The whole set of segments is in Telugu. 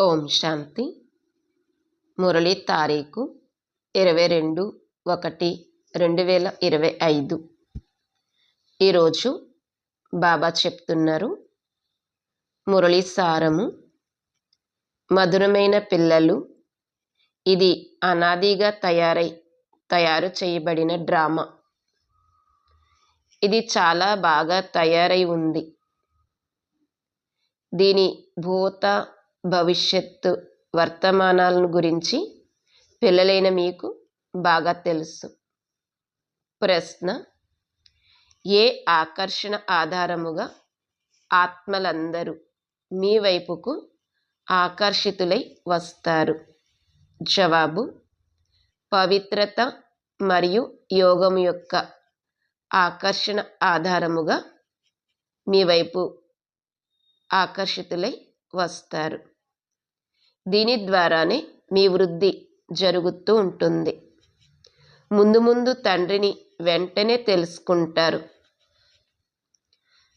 ఓం శాంతి. మురళి తారీఖు ఇరవై రెండు ఒకటి రెండు వేల ఇరవై ఐదు. ఈరోజు బాబా చెప్తున్నారు మురళి సారము మధురమైన పిల్లలు ఇది అనాదిగా తయారై తయారు చేయబడిన డ్రామా. ఇది చాలా బాగా తయారై ఉంది. దీని భూత భవిష్యత్తు వర్తమానాలను గురించి పిల్లలైన మీకు బాగా తెలుసు. ప్రశ్న ఏ ఆకర్షణ ఆధారముగా ఆత్మలందరూ మీ వైపుకు ఆకర్షితులై వస్తారు? జవాబు పవిత్రత మరియు యోగం యొక్క ఆకర్షణ ఆధారముగా మీ వైపు ఆకర్షితులై వస్తారు. దీని ద్వారానే మీ వృద్ధి జరుగుతూ ఉంటుంది. ముందు ముందు తండ్రిని వెంటనే తెలుసుకుంటారు.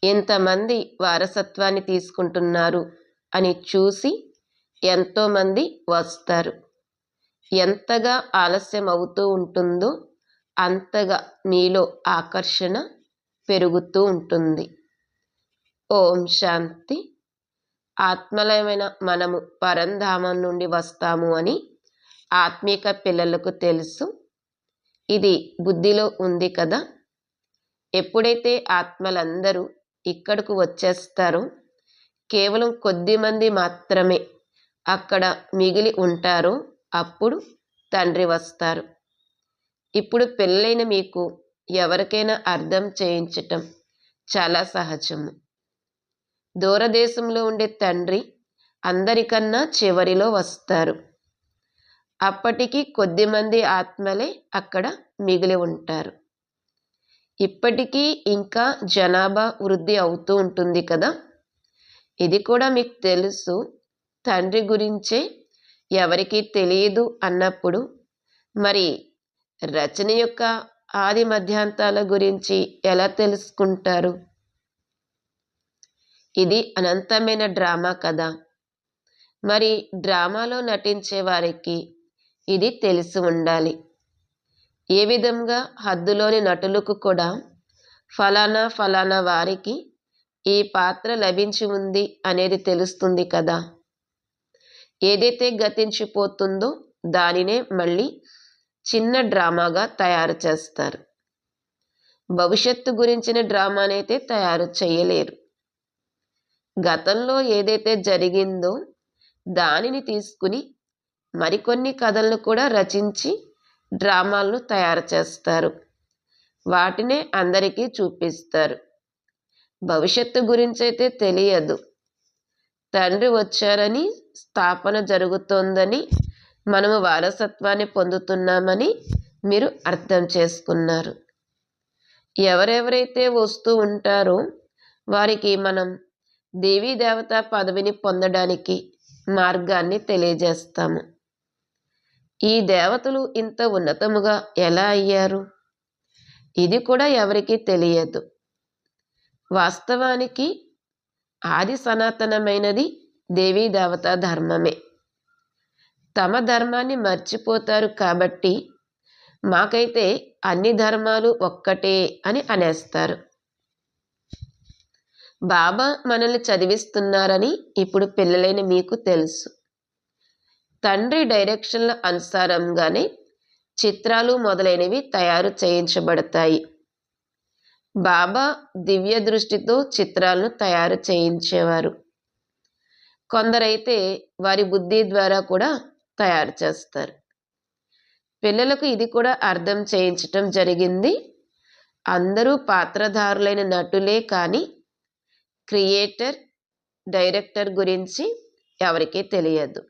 ఎంతమంది వారసత్వాన్ని తీసుకుంటున్నారు అని చూసి ఎంతోమంది వస్తారు. ఎంతగా ఆలస్యం అవుతూ ఉంటుందో అంతగా మీలో ఆకర్షణ పెరుగుతూ ఉంటుంది. ఓం శాంతి. ఆత్మలమైన మనము పరంధామం నుండి వస్తాము అని ఆత్మీక పిల్లలకు తెలుసు. ఇది బుద్ధిలో ఉంది కదా. ఎప్పుడైతే ఆత్మలందరూ ఇక్కడకు వచ్చేస్తారో కేవలం కొద్దిమంది మాత్రమే అక్కడ మిగిలి ఉంటారో అప్పుడు తండ్రి వస్తారు. ఇప్పుడు పెళ్ళైన మీకు ఎవరికైనా అర్థం చేయించటం చాలా సహజము. దూరదేశంలో ఉండే తండ్రి అందరికన్నా చివరిలో వస్తారు. అప్పటికి కొద్దిమంది ఆత్మలే అక్కడ మిగిలి ఉంటారు. ఇప్పటికీ ఇంకా జనాభా వృద్ధి అవుతూ ఉంటుంది కదా? ఇది కూడా మీకు తెలుసు. తండ్రి గురించే ఎవరికీ తెలియదు అన్నప్పుడు మరి రచన యొక్క ఆది మధ్యాంతాల గురించి ఎలా తెలుసుకుంటారు? ఇది అనంతమైన డ్రామా కదా. మరి డ్రామాలో నటించే వారికి ఇది తెలిసి ఉండాలి. ఏ విధంగా హద్దులోని నటులకు కూడా ఫలానా ఫలానా వారికి ఈ పాత్ర లభించి ఉంది అనేది తెలుస్తుంది కదా. ఏదైతే గతించిపోతుందో దానినే మళ్ళీ చిన్న డ్రామాగా తయారు చేస్తారు. భవిష్యత్తు గురించిన డ్రామానైతే తయారు చేయలేరు. గతంలో ఏదైతే జరిగిందో దానిని తీసుకుని మరికొన్ని కథలను కూడా రచించి డ్రామాలను తయారు చేస్తారు. వాటినే అందరికీ చూపిస్తారు. భవిష్యత్తు గురించి అయితే తెలియదు. తండ్రి వచ్చారని స్థాపన జరుగుతోందని మనము వారసత్వాన్ని పొందుతున్నామని మీరు అర్థం చేసుకున్నారు. ఎవరెవరైతే వస్తూ ఉంటారో వారికి మనం దేవత పదవిని పొందడానికి మార్గాన్ని తెలియజేస్తాము. ఈ దేవతలు ఇంత ఉన్నతముగా ఎలా అయ్యారు? ఇది కూడా ఎవరికీ తెలియదు. వాస్తవానికి ఆది సనాతనమైనది దేవీ దేవత ధర్మమే. తమ ధర్మాన్ని మర్చిపోతారు కాబట్టి మాకైతే అన్ని ధర్మాలు ఒక్కటే అని అనేస్తారు. బాబా మనల్ని చదివిస్తున్నారని ఇప్పుడు పిల్లలైన మీకు తెలుసు. తండ్రి డైరెక్షన్ల అనుసారంగానే చిత్రాలు మొదలైనవి తయారు చేయించబడతాయి. బాబా దివ్య దృష్టితో చిత్రాలను తయారు చేయించేవారు. కొందరైతే వారి బుద్ధి ద్వారా కూడా తయారు చేస్తారు. పిల్లలకు ఇది కూడా అర్థం చేయించటం జరిగింది. అందరూ పాత్రధారులైన నటులే కానీ క్రియేటర్ డైరెక్టర్ గురించి ఎవరికీ తెలియదు.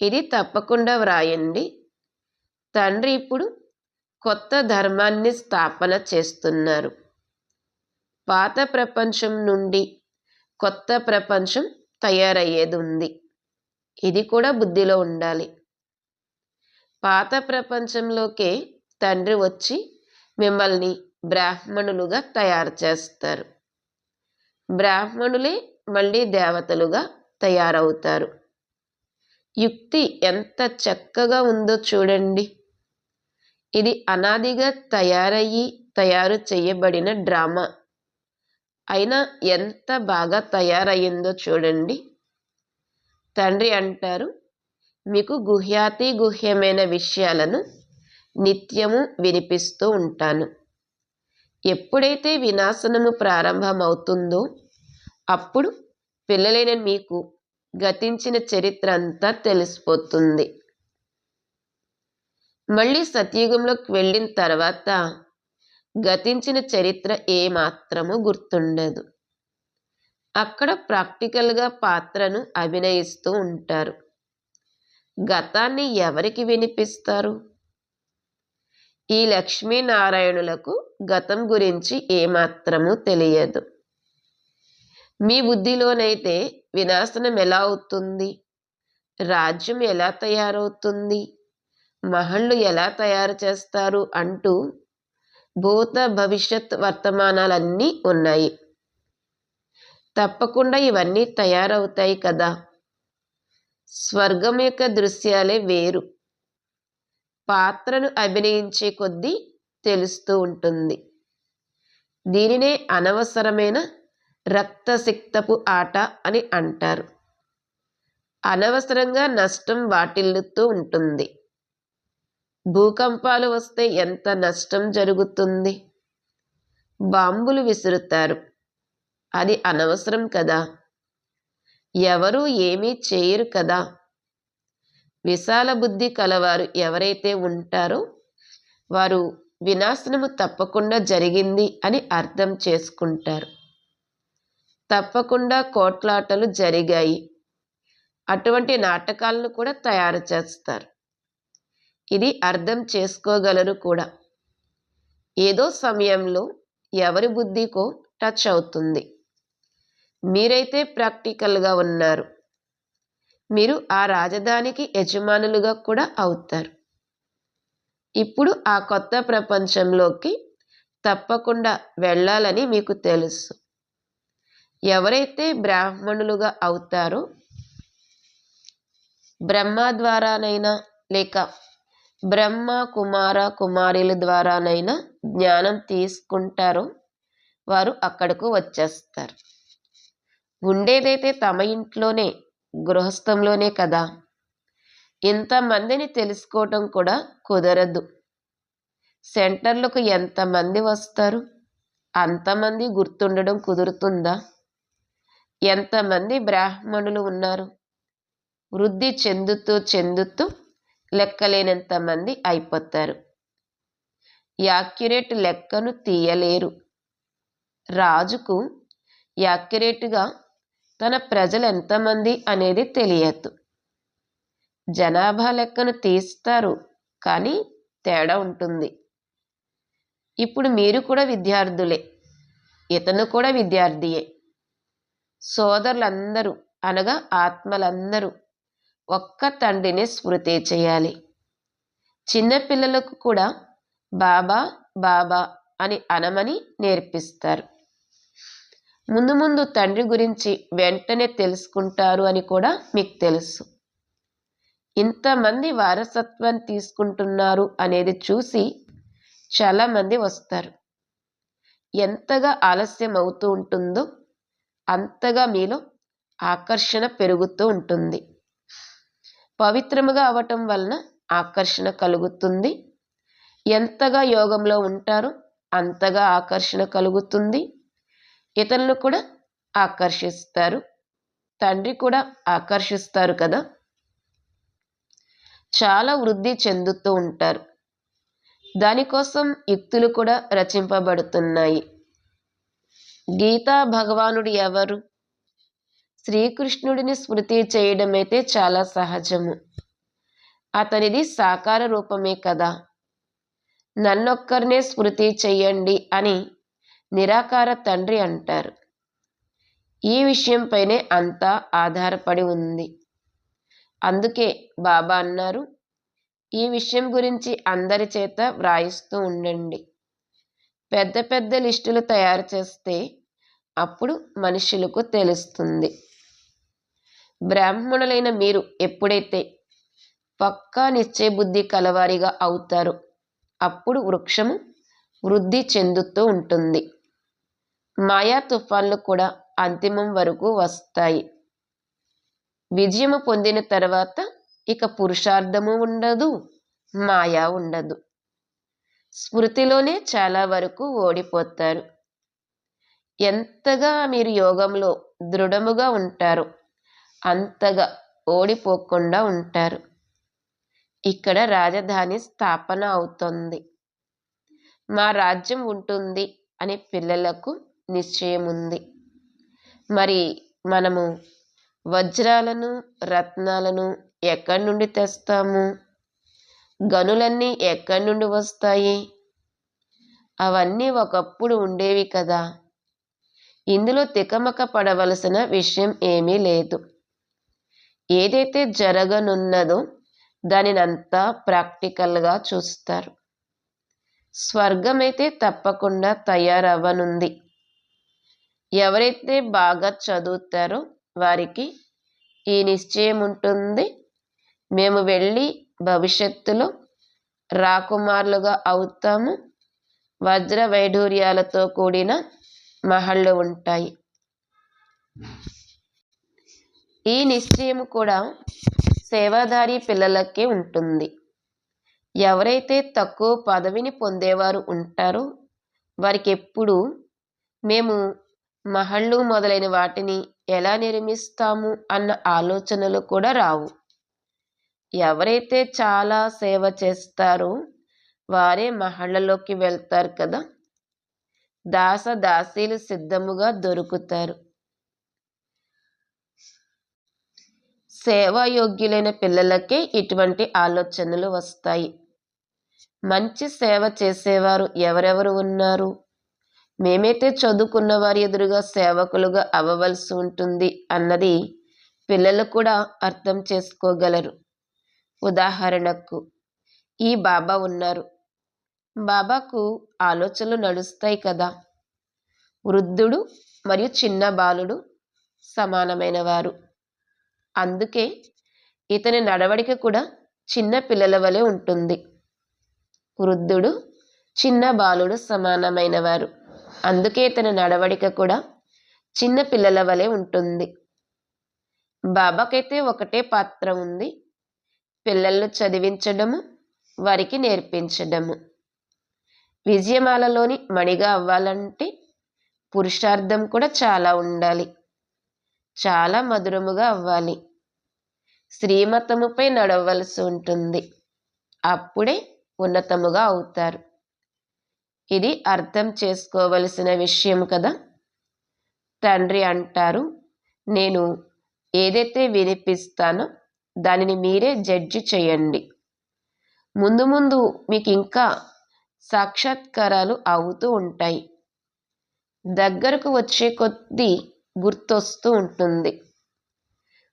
ఇది తప్పకుండా వ్రాయండి. తండ్రి ఇప్పుడు కొత్త ధర్మాన్ని స్థాపన చేస్తున్నారు. పాత ప్రపంచం నుండి కొత్త ప్రపంచం తయారయ్యేది ఉంది ఇది కూడా బుద్ధిలో ఉండాలి. పాత ప్రపంచంలోకే తండ్రి వచ్చి మిమ్మల్ని బ్రాహ్మణులుగా తయారు చేస్తారు. బ్రాహ్మణులే మళ్ళీ దేవతలుగా తయారవుతారు. యుక్తి ఎంత చక్కగా ఉందో చూడండి. ఇది అనాదిగా తయారయ్యి తయారు చేయబడిన డ్రామా. అయినా ఎంత బాగా తయారయ్యిందో చూడండి. తండ్రి అంటారు మీకు గుహ్యాతి గుహ్యమైన విషయాలను నిత్యము వినిపిస్తూ ఉంటాను. ఎప్పుడైతే వినాశనము ప్రారంభమవుతుందో అప్పుడు పిల్లలైన మీకు గతించిన చరిత్ర అంతా తెలిసిపోతుంది. మళ్ళీ సత్యుగంలోకి వెళ్ళిన తర్వాత గతించిన చరిత్ర ఏమాత్రము గుర్తుండదు. అక్కడ ప్రాక్టికల్గా పాత్రను అభినయిస్తూ ఉంటారు. గతాన్ని ఎవరికి వినిపిస్తారు? ఈ లక్ష్మీనారాయణులకు గతం గురించి ఏమాత్రము తెలియదు. మీ బుద్ధిలోనైతే వినాశనం ఎలా అవుతుంది? రాజ్యం ఎలా తయారవుతుంది? మహళ్ళు ఎలా తయారు చేస్తారు? అంటూ భూత భవిష్యత్ వర్తమానాలన్నీ ఉన్నాయి. తప్పకుండా ఇవన్నీ తయారవుతాయి కదా? స్వర్గం యొక్క దృశ్యాలే వేరు. పాత్రను అభినయించే కొద్దీ తెలుస్తూ ఉంటుంది. దీనినే అనవసరమైన రక్తసిక్తపు ఆట అని అంటారు. అనవసరంగా నష్టం వాటిల్లుతూ ఉంటుంది. భూకంపాలు వస్తే ఎంత నష్టం జరుగుతుంది? బాంబులు విసురుతారు. అది అనవసరం కదా? ఎవరూ ఏమీ చేయరు కదా? విశాల బుద్ధి కలవారు ఎవరైతే ఉంటారో వారు వినాశనము తప్పకుండా జరిగింది అని అర్థం చేసుకుంటారు. తప్పకుండా కోట్లాటలు జరిగాయి. అటువంటి నాటకాలను కూడా తయారు చేస్తారు. ఇది అర్థం చేసుకోగలరు కూడా. ఏదో సమయంలో ఎవరి బుద్ధికో టచ్ అవుతుంది. మీరైతే ప్రాక్టికల్గా ఉన్నారు. మీరు ఆ రాజధానికి యజమానులుగా కూడా అవుతారు. ఇప్పుడు ఆ కొత్త ప్రపంచంలోకి తప్పకుండా వెళ్ళాలని మీకు తెలుసు. ఎవరైతే బ్రాహ్మణులుగా అవుతారో బ్రహ్మ ద్వారానైనా లేక బ్రహ్మ కుమార కుమారుల ద్వారానైనా జ్ఞానం తీసుకుంటారో వారు అక్కడకు వచ్చేస్తారు. ఉండేదైతే తమ ఇంట్లోనే గృహస్థంలోనే కదా. ఇంతమందిని తెలుసుకోవటం కూడా కుదరదు. సెంటర్లకు ఎంతమంది వస్తారు? అంతమంది గుర్తుండడం కుదురుతుందా? ఎంతమంది బ్రాహ్మణులు ఉన్నారు? వృద్ధి చెందుతూ చెందుతూ లెక్కలేనంత మంది అయిపోతారు. యాక్యురేట్ లెక్కను తీయలేరు. రాజుకు యాక్యురేట్గా తన ప్రజలు ఎంతమంది అనేది తెలియదు. జనాభా లెక్కను తీస్తారు కానీ తేడా ఉంటుంది. ఇప్పుడు మీరు కూడా విద్యార్థులే. ఇతను కూడా విద్యార్థియే. సోదరులందరూ అనగా ఆత్మలందరూ ఒక్క తండ్రిని స్మృతి చేయాలి. చిన్నపిల్లలకు కూడా బాబా బాబా అని అనమని నేర్పిస్తారు. ముందు ముందు తండ్రి గురించి వెంటనే తెలుసుకుంటారు అని కూడా మీకు తెలుసు. ఇంతమంది వారసత్వం తీసుకుంటున్నారు అనేది చూసి చాలామంది వస్తారు. ఎంతగా ఆలస్యం అవుతూ ఉంటుందో అంతగా మీలో ఆకర్షణ పెరుగుతూ ఉంటుంది. పవిత్రముగా అవటం వలన ఆకర్షణ కలుగుతుంది. ఎంతగా యోగంలో ఉంటారో అంతగా ఆకర్షణ కలుగుతుంది. ఇతరులను కూడా ఆకర్షిస్తారు. తండ్రి కూడా ఆకర్షిస్తారు కదా. చాలా వృద్ధి చెందుతూ ఉంటారు. దానికోసం యుక్తులు కూడా రచింపబడుతున్నాయి. గీతా భగవానుడు ఎవరు? శ్రీకృష్ణుడిని స్మృతి చేయడమైతే చాలా సహజము. అతనిది సాకార రూపమే కదా. నన్నొక్కరినే స్మృతి చెయ్యండి అని నిరాకార తండ్రి అంటారు. ఈ విషయంపైనే అంతా ఆధారపడి ఉంది. అందుకే బాబా అన్నారు ఈ విషయం గురించి అందరి చేత వ్రాయిస్తూ ఉండండి. పెద్ద పెద్ద లిస్టులు తయారు చేస్తే అప్పుడు మనుషులకు తెలుస్తుంది. బ్రాహ్మణులైన మీరు ఎప్పుడైతే పక్కా నిశ్చయ బుద్ధి కలవారిగా అవుతారో అప్పుడు వృక్షము వృద్ధి చెందుతూ ఉంటుంది. మాయా తుఫాన్లు కూడా అంతిమం వరకు వస్తాయి. విజయము పొందిన తర్వాత ఇక పురుషార్థము ఉండదు మాయా ఉండదు. స్మృతిలోనే చాలా వరకు ఓడిపోతారు. ఎంతగా మీరు యోగంలో దృఢముగా ఉంటారో అంతగా ఓడిపోకుండా ఉంటారు. ఇక్కడ రాజధాని స్థాపన అవుతుంది. మా రాజ్యం ఉంటుంది అనే పిల్లలకు నిశ్చయం ఉంది మరి మనము వజ్రాలను రత్నాలను ఎక్కడి నుండి తెస్తాము? గనులన్నీ ఎక్కడి నుండి వస్తాయి? అవన్నీ ఒకప్పుడు ఉండేవి కదా. ఇందులో తికమక పడవలసిన విషయం ఏమీ లేదు. ఏదైతే జరగనున్నదో దానినంతా ప్రాక్టికల్గా చూస్తారు. స్వర్గమైతే తప్పకుండా తయారవ్వనుంది. ఎవరైతే బాగా చదువుతారో వారికి ఈ నిశ్చయం ఉంటుంది మేము వెళ్ళి భవిష్యత్తులో రాకుమారులుగా అవుతాము. వజ్ర వైఢూర్యాలతో కూడిన మహళ్ళు ఉంటాయి. ఈ నిశ్చయం కూడా సేవాదారి పిల్లలకే ఉంటుంది. ఎవరైతే తక్కువ పదవిని పొందేవారు ఉంటారో వారికి ఎప్పుడు మేము మహళ్ళు మొదలైన వాటిని ఎలా నిర్మిస్తాము అన్న ఆలోచనలు కూడా రావు. ఎవరైతే చాలా సేవ చేస్తారో వారే మహళ్ళలోకి వెళ్తారు కదా. దాస దాసీలు సిద్ధముగా దొరుకుతారు. సేవాయోగ్యులైన పిల్లలకే ఇటువంటి ఆలోచనలు వస్తాయి. మంచి సేవ చేసేవారు ఎవరెవరు ఉన్నారు? మేమైతే చదువుకున్న వారి ఎదురుగా సేవకులుగా అవ్వవలసి ఉంటుంది అన్నది పిల్లలు కూడా అర్థం చేసుకోగలరు. ఉదాహరణకు ఈ బాబా ఉన్నారు. బాబాకు ఆలోచనలు నడుస్తాయి కదా. వృద్ధుడు మరియు చిన్న బాలుడు సమానమైన వారు అందుకే ఇతని నడవడిక కూడా చిన్న పిల్లల వలె ఉంటుంది. వృద్ధుడు చిన్న బాలుడు సమానమైన వారు అందుకే ఇతని నడవడిక కూడా చిన్న పిల్లల వలె ఉంటుంది. బాబాకైతే ఒకటే పాత్ర ఉంది. పిల్లలను చదివించడము వారికి నేర్పించడము. విజయమాలలోని మణిగా అవ్వాలంటే పురుషార్థం కూడా చాలా ఉండాలి. చాలా మధురముగా అవ్వాలి. శ్రీమతముపై నడవలసి ఉంటుంది. అప్పుడే ఉన్నతముగా అవుతారు. ఇది అర్థం చేసుకోవలసిన విషయం కదా? తండ్రి అంటారు నేను ఏదైతే వినిపిస్తానో దానిని మీరే జడ్జి చేయండి. ముందు ముందు మీకు ఇంకా సాక్షాత్కారాలు అవుతూ ఉంటాయి. దగ్గరకు వచ్చే కొద్దీ గుర్తొస్తూ ఉంటుంది.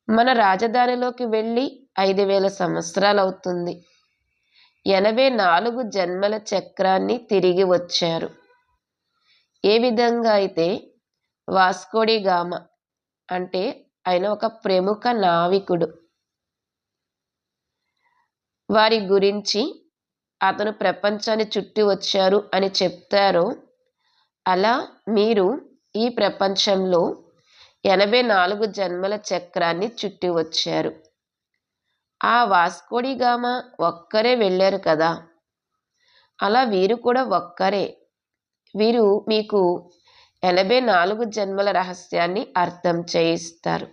మన రాజధానిలోకి వెళ్ళి ఐదు వేల సంవత్సరాలు అవుతుంది ఎనభై నాలుగు జన్మల చక్రాన్ని తిరిగి వచ్చారు. ఏ విధంగా అయితే వాస్కోడి గామ అంటే ఆయన ఒక ప్రముఖ నావికుడు. వారి గురించి అతను ప్రపంచాన్ని చుట్టి వచ్చారు అని చెప్తారో అలా మీరు ఈ ప్రపంచంలో ఎనభై నాలుగు జన్మల చక్రాన్ని చుట్టి వచ్చారు. ఆ వాస్కోడిగామ ఒక్కరే వెళ్ళారు కదా. అలా వీరు కూడా ఒక్కరే. వీరు మీకు ఎనభై నాలుగు జన్మల రహస్యాన్ని అర్థం చేయిస్తారు.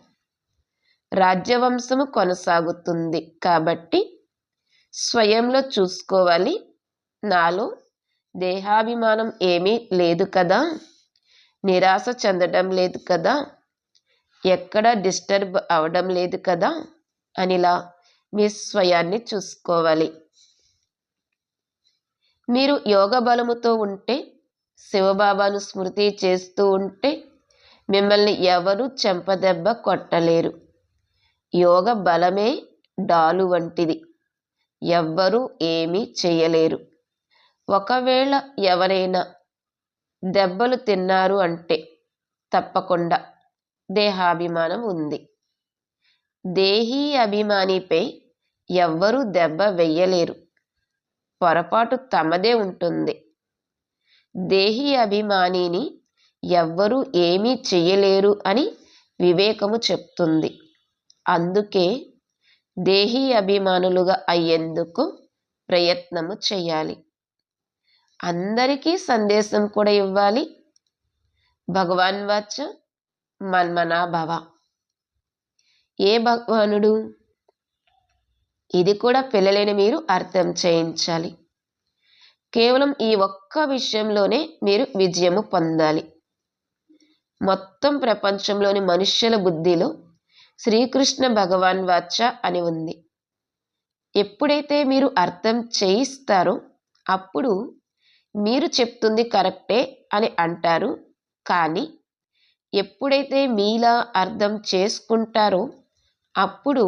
రాజ్యవంశము కొనసాగుతుంది కాబట్టి స్వయంలో చూసుకోవాలి. నాలో దేహాభిమానం ఏమీ లేదు కదా? నిరాశ చెందడం లేదు కదా? ఎక్కడ డిస్టర్బ్ అవడం లేదు కదా? అనిలా మీ స్వయాన్ని చూసుకోవాలి. మీరు యోగ బలముతో ఉంటే శివబాబాను స్మృతి చేస్తూ ఉంటే మిమ్మల్ని ఎవరు చెంపదెబ్బ కొట్టలేరు. యోగ బలమే డాలు వంటిది. ఎవ్వరూ ఏమీ చేయలేరు. ఒకవేళ ఎవరైనా దెబ్బలు తిన్నారు అంటే తప్పకుండా దేహాభిమానం ఉంది. దేహీ అభిమానిపై ఎవ్వరూ దెబ్బ వెయ్యలేరు. పొరపాటు తమదే ఉంటుంది. దేహీ అభిమానిని ఎవ్వరూ ఏమీ చెయ్యలేరు అని వివేకము చెప్తుంది. అందుకే దేహీ అభిమానులుగా అయ్యేందుకు ప్రయత్నము చేయాలి. అందరికీ సందేశం కూడా ఇవ్వాలి. భగవాన్ వాచ మన్మనాభవ ఏ భగవానుడు? ఇది కూడా పిల్లలని మీరు అర్థం చేయించాలి. కేవలం ఈ ఒక్క విషయంలోనే మీరు విజయము పొందాలి. మొత్తం ప్రపంచంలోని మనుష్యుల బుద్ధిలో శ్రీకృష్ణ భగవాన్ వాచ అని ఉంది. ఎప్పుడైతే మీరు అర్థం చేయిస్తారో అప్పుడు మీరు చెప్తుంది కరెక్టే అని అంటారు. కానీ ఎప్పుడైతే మీలా అర్థం చేసుకుంటారో అప్పుడు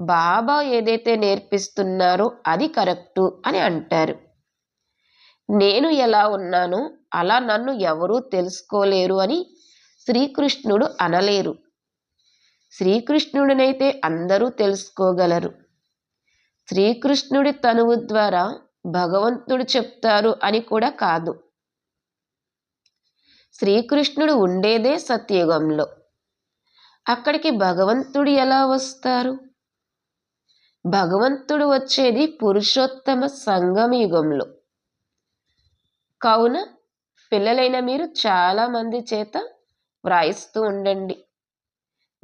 బాబా ఏదైతే నేర్పిస్తున్నారో అది కరెక్టు అని అంటారు. నేను ఎలా ఉన్నానో అలా నన్ను ఎవరూ తెలుసుకోలేరు అని శ్రీకృష్ణుడు అనలేరు. శ్రీకృష్ణుడినైతే అందరూ తెలుసుకోగలరు. శ్రీకృష్ణుడి తనువు ద్వారా భగవంతుడు చెప్తారు అని కూడా కాదు. శ్రీకృష్ణుడు ఉండేదే సత్యయుగంలో. అక్కడికి భగవంతుడు ఎలా వస్తారు? భగవంతుడు వచ్చేది పురుషోత్తమ సంగమ యుగంలో. కావున పిల్లలైన మీరు చాలామంది చేత వ్రాయిస్తూ ఉండండి.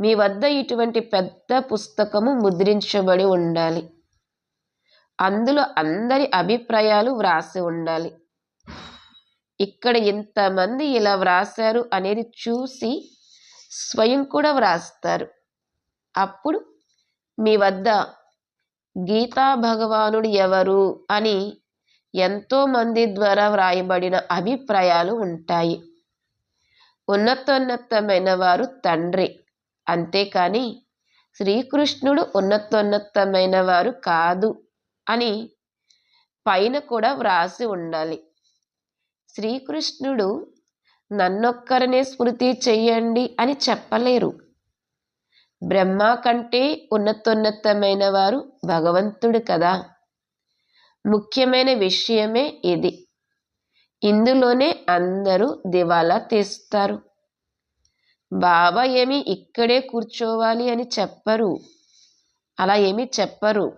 మీ వద్ద ఇటువంటి పెద్ద పుస్తకము ముద్రించబడి ఉండాలి. అందులో అందరి అభిప్రాయాలు వ్రాసి ఉండాలి. ఇక్కడ ఇంతమంది ఇలా వ్రాశారు అనేది చూసి స్వయం కూడా వ్రాస్తారు. అప్పుడు మీ వద్ద గీతా భగవానుడు ఎవరు అని ఎంతోమంది ద్వారా వ్రాయబడిన అభిప్రాయాలు ఉంటాయి. ఉన్నతోన్నతమైన వారు తండ్రి. అంతేకాని శ్రీకృష్ణుడు ఉన్నతోన్నతమైన వారు కాదు అని పైన కూడా వ్రాసి ఉండాలి. శ్రీకృష్ణుడు నన్నొక్కరనే స్మృతి చెయ్యండి అని చెప్పలేరు. బ్రహ్మ కంటే ఉన్నతోన్నతమైన వారు భగవంతుడు కదా. ముఖ్యమైన విషయమే ఇది. ఇందులోనే అందరూ దివాలా తీస్తారు. బాబా ఏమి ఇక్కడే కూర్చోవాలి అని చెప్పరు. అలా ఏమి చెప్పరు.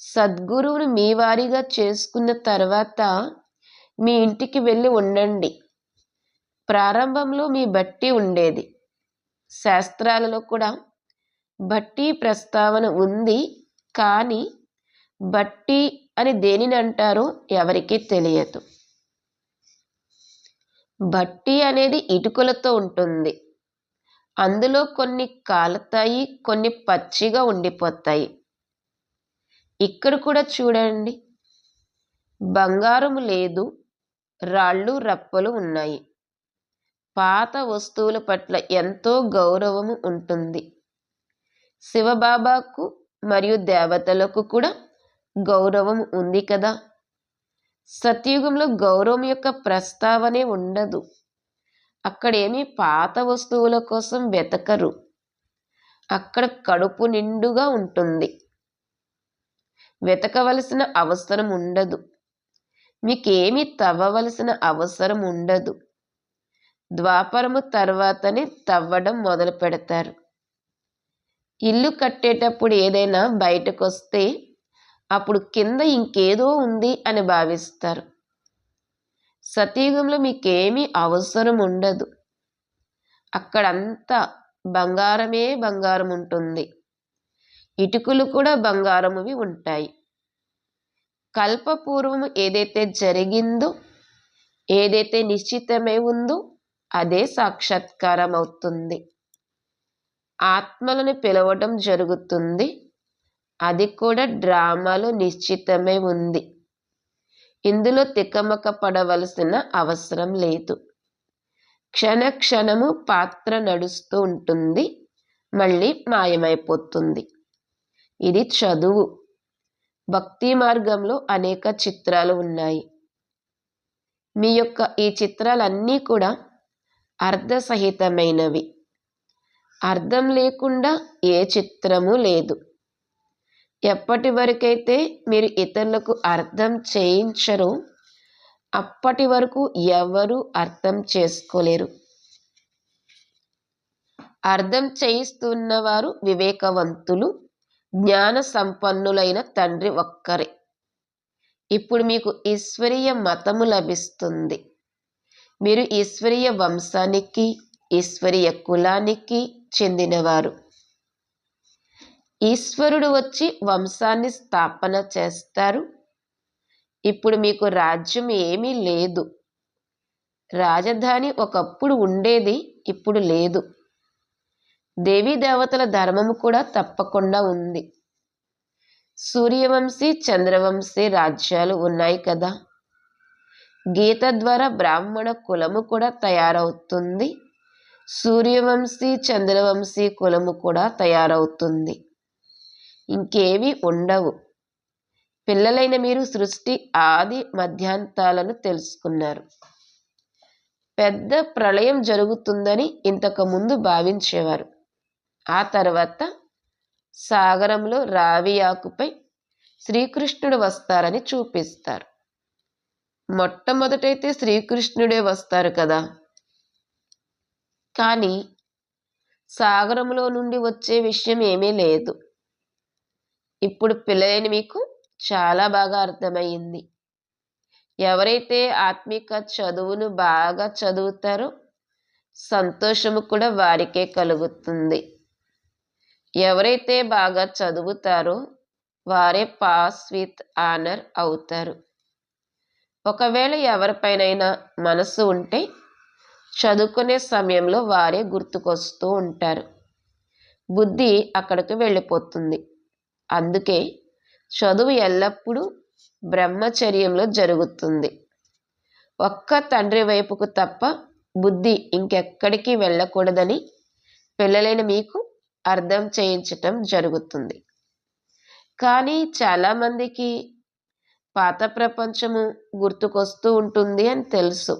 సద్గురువును మీ వారిగా చేసుకున్న తర్వాత మీ ఇంటికి వెళ్ళి ఉండండి. ప్రారంభంలో మీ బట్టి ఉండేది. శాస్త్రాలలో కూడా బట్టి ప్రస్తావన ఉంది కానీ బట్టి అని దేనిని అంటారో ఎవరికీ తెలియదు. బట్టి అనేది ఇటుకలతో ఉంటుంది. అందులో కొన్ని కాలుతాయి కొన్ని పచ్చిగా ఉండిపోతాయి. ఇక్కడ కూడా చూడండి. బంగారం లేదు రాళ్ళు రప్పలు ఉన్నాయి. పాత వస్తువుల పట్ల ఎంతో గౌరవము ఉంటుంది. శివబాబాకు మరియు దేవతలకు కూడా గౌరవం ఉంది కదా. సత్యుగంలో గౌరవం యొక్క ప్రస్తావనే ఉండదు. అక్కడేమీ పాత వస్తువుల కోసం వెతకరు. అక్కడ కడుపు నిండుగా ఉంటుంది. వెతకవలసిన అవసరం ఉండదు. మీకేమీ తవ్వవలసిన అవసరం ఉండదు. ద్వాపరము తర్వాతనే తవ్వడం మొదలు పెడతారు ఇల్లు కట్టేటప్పుడు ఏదైనా బయటకు వస్తే అప్పుడు కింద ఇంకేదో ఉంది అని భావిస్తారు. సతయుగంలో మీకేమీ అవసరం ఉండదు. అక్కడంతా బంగారమే బంగారం ఉంటుంది. ఇటుకలు కూడా బంగారమువి ఉంటాయి. కల్పపూర్వము ఏదైతే జరిగిందో ఏదైతే నిశ్చితమై ఉందో అదే సాక్షాత్కారం అవుతుంది ఆత్మలను పిలవడం జరుగుతుంది. అది కూడా డ్రామాలో నిశ్చితమే ఉంది. ఇందులో తికమక పడవలసిన అవసరం లేదు. క్షణ క్షణము పాత్ర నడుస్తూ ఉంటుంది. మళ్ళీ మాయమైపోతుంది. ఇది చదువు. భక్తి మార్గంలో అనేక చిత్రాలు ఉన్నాయి. మీ యొక్క ఈ చిత్రాలన్నీ కూడా అర్ధసహితమైనవి. అర్థం లేకుండా ఏ చిత్రము లేదు. ఎప్పటి వరకైతే మీరు ఇతరులకు అర్థం చేయించరో అప్పటి వరకు ఎవరు అర్థం చేసుకోలేరు. అర్థం చేయిస్తున్నవారు వివేకవంతులు జ్ఞాన సంపన్నులైన తండ్రి ఒక్కరే. ఇప్పుడు మీకు ఈశ్వరీయ మతము లభిస్తుంది. మీరు ఈశ్వరీయ వంశానికి ఈశ్వరీయ కులానికి చెందినవారు. ఈశ్వరుడు వచ్చి వంశాన్ని స్థాపన చేస్తారు. ఇప్పుడు మీకు రాజ్యం ఏమీ లేదు. రాజధాని ఒకప్పుడు ఉండేది ఇప్పుడు లేదు. దేవీ దేవతల ధర్మము కూడా తప్పకుండా ఉంది. సూర్యవంశీ చంద్రవంశీ రాజ్యాలు ఉన్నాయి కదా. గీత ద్వారా బ్రాహ్మణ కులము కూడా తయారవుతుంది. సూర్యవంశీ చంద్రవంశీ కులము కూడా తయారవుతుంది. ఇంకేవి ఉండవు. పిల్లలైన మీరు సృష్టి ఆది మధ్యాంతాలను తెలుసుకున్నారు. పెద్ద ప్రళయం జరుగుతుందని ఇంతకు ముందు భావించేవారు. ఆ తర్వాత సాగరంలో రావి ఆకుపై శ్రీకృష్ణుడు వస్తారని చూపిస్తారు. మొట్టమొదటైతే శ్రీకృష్ణుడే వస్తారు కదా. కానీ సాగరంలో నుండి వచ్చే విషయం ఏమీ లేదు. ఇప్పుడు పిల్లలైన మీకు చాలా బాగా అర్థమైంది ఎవరైతే ఆత్మిక చదువును బాగా చదువుతారో సంతోషము కూడా వారికే కలుగుతుంది. ఎవరైతే బాగా చదువుతారో వారే పాస్ విత్ ఆనర్ అవుతారు. ఒకవేళ ఎవరిపైనైనా మనసు ఉంటే చదువుకునే సమయంలో వారే గుర్తుకొస్తూ ఉంటారు. బుద్ధి అక్కడికి వెళ్ళిపోతుంది. అందుకే చదువు ఎల్లప్పుడూ బ్రహ్మచర్యంలో జరుగుతుంది. ఒక్క తండ్రి వైపుకు తప్ప బుద్ధి ఇంకెక్కడికి వెళ్ళకూడదని పిల్లలైన మీకు అర్థం చేయించటం జరుగుతుంది. కానీ చాలామందికి పాత ప్రపంచము గుర్తుకొస్తూ ఉంటుంది అని తెలుసు.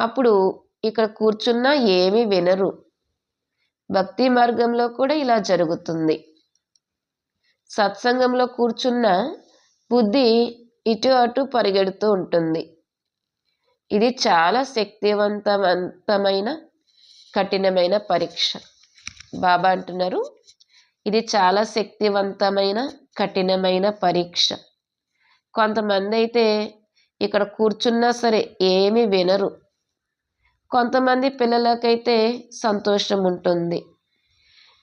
అప్పుడు ఇక్కడ కూర్చున్నా ఏమీ వినరు. భక్తి మార్గంలో కూడా ఇలా జరుగుతుంది. సత్సంగంలో కూర్చున్న బుద్ధి ఇటు అటు పరిగెడుతూ ఉంటుంది. ఇది చాలా శక్తివంతవంతమైన కఠినమైన పరీక్ష. బాబా అంటున్నారు ఇది చాలా శక్తివంతమైన కఠినమైన పరీక్ష. కొంతమంది అయితే ఇక్కడ కూర్చున్నా సరే ఏమి వినరు. కొంతమంది పిల్లలకైతే సంతోషం ఉంటుంది.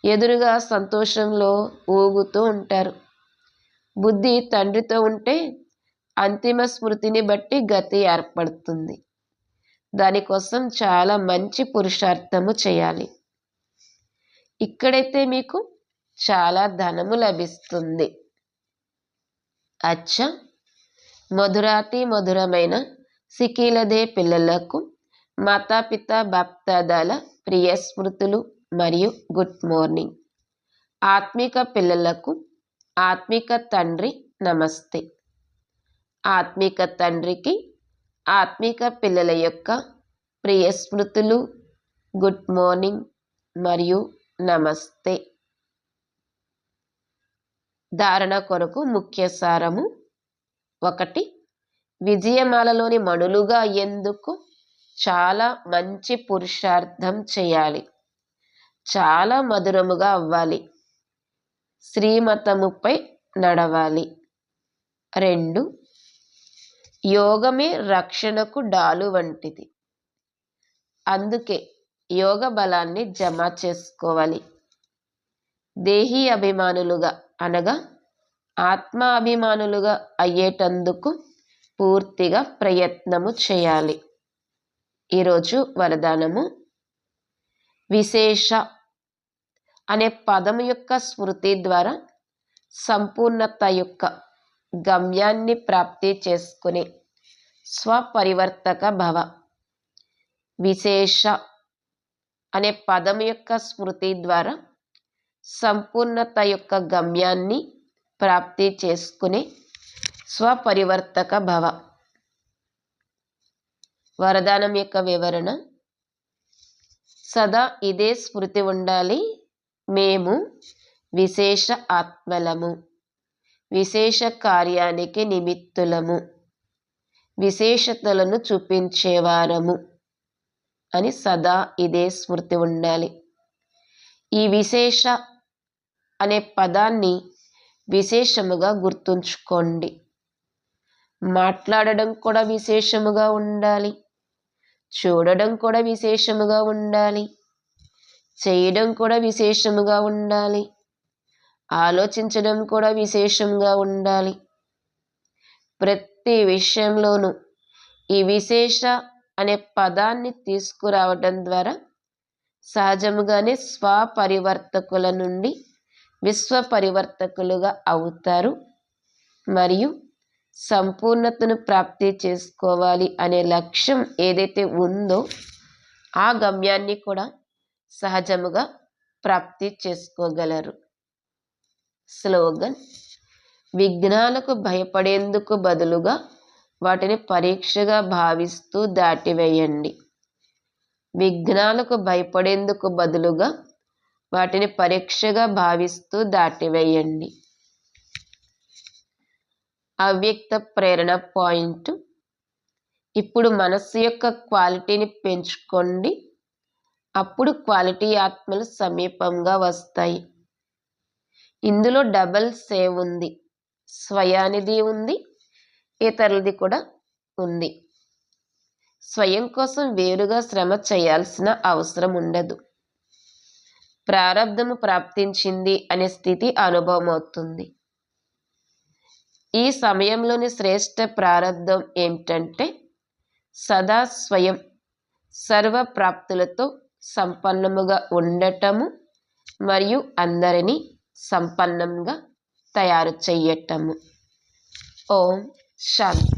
ఎదురుగా సంతోషంలో ఊగుతూ ఉంటారు. బుద్ధి తండ్రితో ఉంటే అంతిమ స్మృతిని బట్టి గతి ఏర్పడుతుంది. దానికోసం చాలా మంచి పురుషార్థము చేయాలి. ఇక్కడైతే మీకు చాలా ధనము లభిస్తుంది. అచ్చ! మధురాతి మధురమైన సికీలదే పిల్లలకు మాతాపిత బాప్తాదాల ప్రియ స్మృతులు. మరియు గుడ్ మార్నింగ్. ఆత్మిక పిల్లలకు ఆత్మిక తండ్రి నమస్తే. ఆత్మిక తండ్రికి ఆత్మిక పిల్లల యొక్క ప్రియ స్మృతులు గుడ్ మార్నింగ్ మరియు నమస్తే. ధారణ కొరకు ముఖ్య సారము ఒకటి. విజయమాలలోని మణులుగా ఎందుకు చాలా మంచి పురుషార్థం చేయాలి. చాలా మధురముగా అవ్వాలి. శ్రీమతముపై నడవాలి. రెండు యోగమే రక్షణకు డాలు వంటిది. అందుకే యోగ బలాన్ని జమ చేసుకోవాలి. దేహీ అభిమానులుగా అనగా ఆత్మ అభిమానులుగా అయ్యేటందుకు పూర్తిగా ప్రయత్నము చేయాలి. ఈరోజు వరదానము విశేష అనే పదము యొక్క స్మృతి ద్వారా సంపూర్ణత యొక్క గమ్యాన్ని ప్రాప్తి చేసుకునే స్వపరివర్తక భవ. విశేష అనే పదం యొక్క స్మృతి ద్వారా సంపూర్ణత యొక్క గమ్యాన్ని ప్రాప్తి చేసుకునే స్వపరివర్తక భవ. వరదానం యొక్క వివరణ సదా ఇదే స్మృతి ఉండాలి. మేము విశేష ఆత్మలము. విశేష కార్యానికి నిమిత్తులము. విశేషతలను చూపించేవారము అని సదా ఇదే స్మృతి ఉండాలి. ఈ విశేష అనే పదాన్ని విశేషముగా గుర్తుంచుకోండి. మాట్లాడడం కూడా విశేషముగా ఉండాలి. చూడడం కూడా విశేషముగా ఉండాలి. చేయడం కూడా విశేషముగా ఉండాలి. ఆలోచించడం కూడా విశేషంగా ఉండాలి. ప్రతి విషయంలోనూ ఈ విశేష అనే పదాన్ని తీసుకురావటం ద్వారా సహజముగానే స్వపరివర్తకుల నుండి విశ్వ పరివర్తకులుగా అవుతారు. మరియు సంపూర్ణతను ప్రాప్తి చేసుకోవాలి అనే లక్ష్యం ఏదైతే ఉందో ఆ గమ్యాన్ని కూడా సహజముగా ప్రాప్తి చేసుకోగలరు. స్లోగన్. విఘ్నాలకు భయపడేందుకు బదులుగా వాటిని పరీక్షగా భావిస్తూ దాటివేయండి. విఘ్నాలకు భయపడేందుకు బదులుగా వాటిని పరీక్షగా భావిస్తూ దాటివేయండి. అవ్యక్త ప్రేరణ పాయింట్. ఇప్పుడు మనస్సు యొక్క క్వాలిటీని పెంచుకోండి. అప్పుడు క్వాలిటీ ఆత్మలు సమీపంగా వస్తాయి. ఇందులో డబల్ సేవ్ ఉంది. స్వయానిది ఉంది. ఇతరులది కూడా ఉంది. స్వయం కోసం వేరుగా శ్రమ చేయాల్సిన అవసరం ఉండదు. ప్రారంధము ప్రాప్తించింది అనే స్థితి అనుభవం అవుతుంది ఈ సమయంలోని శ్రేష్ట ప్రారంధం ఏమిటంటే సదా స్వయం సర్వ ప్రాప్తులతో సంపన్నముగా ఉండటము మరియు అందరినీ సంపన్నంగా తయారు చెయ్యటము. ఓం శాంతి.